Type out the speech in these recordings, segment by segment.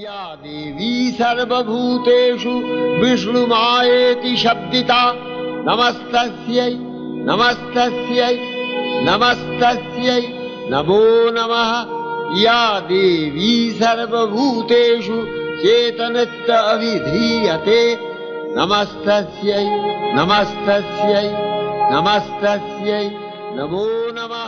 या देवी सर्वभूतेषु विष्णुमायेति शब्दिता। नमस्तस्यै नमस्तस्यै नमस्तस्यै नमो नमः। या देवी सर्वभूतेषु चेतनच्च अविधीयते नमस्तस्यै नमस्तस्यै नमस्तस्यै नमो नमः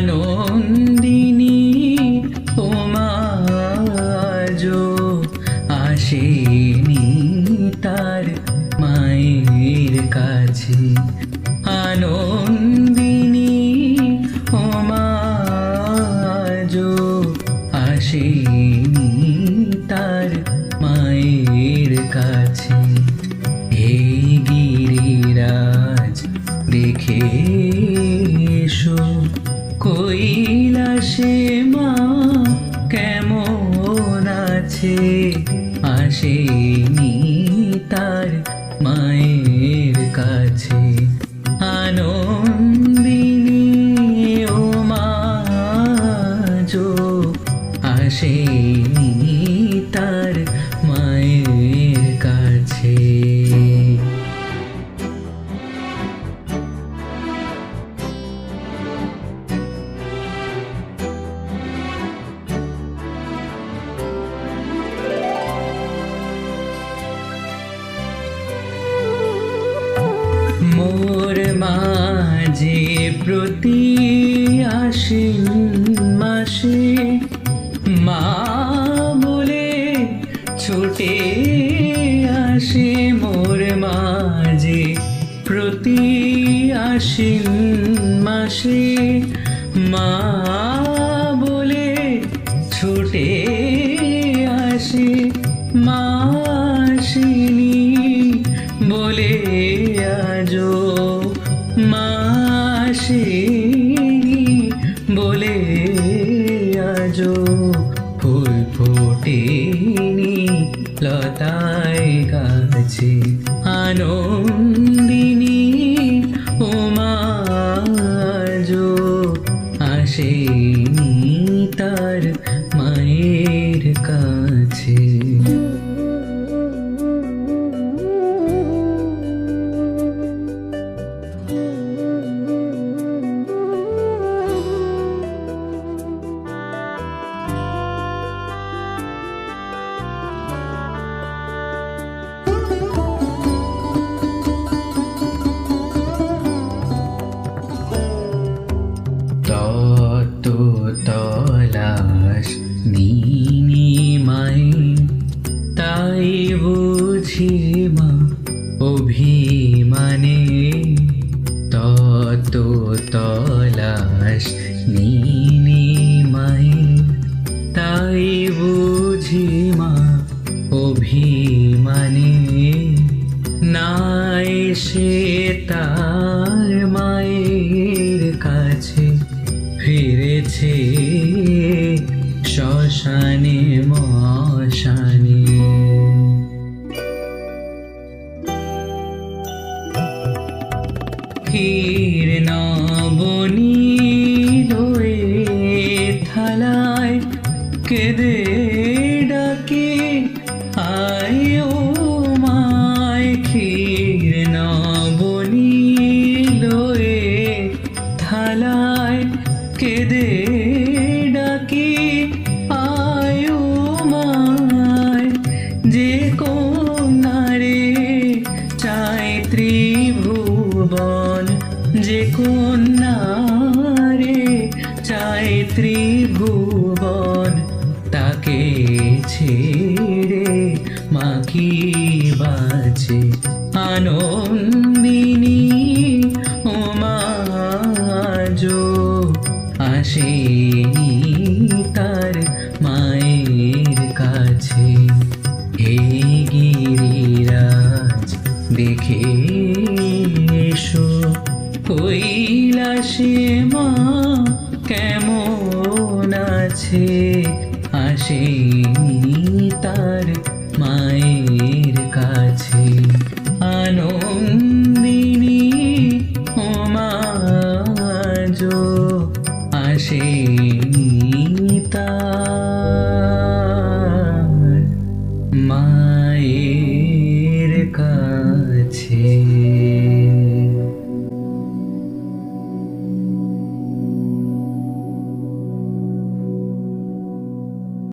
আনন্দিনী ওমাজো আসেনি তার মায়ের কাছে। আনন্দিনী ওমাজো আসেনি তার কৈলাসে মা কেমন আছে? আসেনি তার মায়ের কাছে। মাঝে প্রতি আশ্বিন মাসে মা বলে ছোটে আসে মোর মাঝে। প্রতি আশ্বিন মাসে মা বলে ছোটে আসে মাসিনী ফুল ফোটেনি লতায় গাছে আনন্দিনী মাই তাই বুঝি মা অভিমানে তত তলাশ। নিনি মাই তাই বুঝি মা অভিমানে নাই সে তার মায়ের কাছে ফিরেছে শ্মশানে মশানে। ক্ষীর নবনী লয়ে থালায় কেঁদে ত্রিভুবন তাকে ছেড়ে মাখি বাজে আনন্দিনী ওমাজ আসে তার মায়ের কাছে। হে গিরিরাজ দেখে এসো, কৈলাসে মা আসে আসেনি তার মায়ের কাছে। আনন্দিনী ওমাজো আসেনি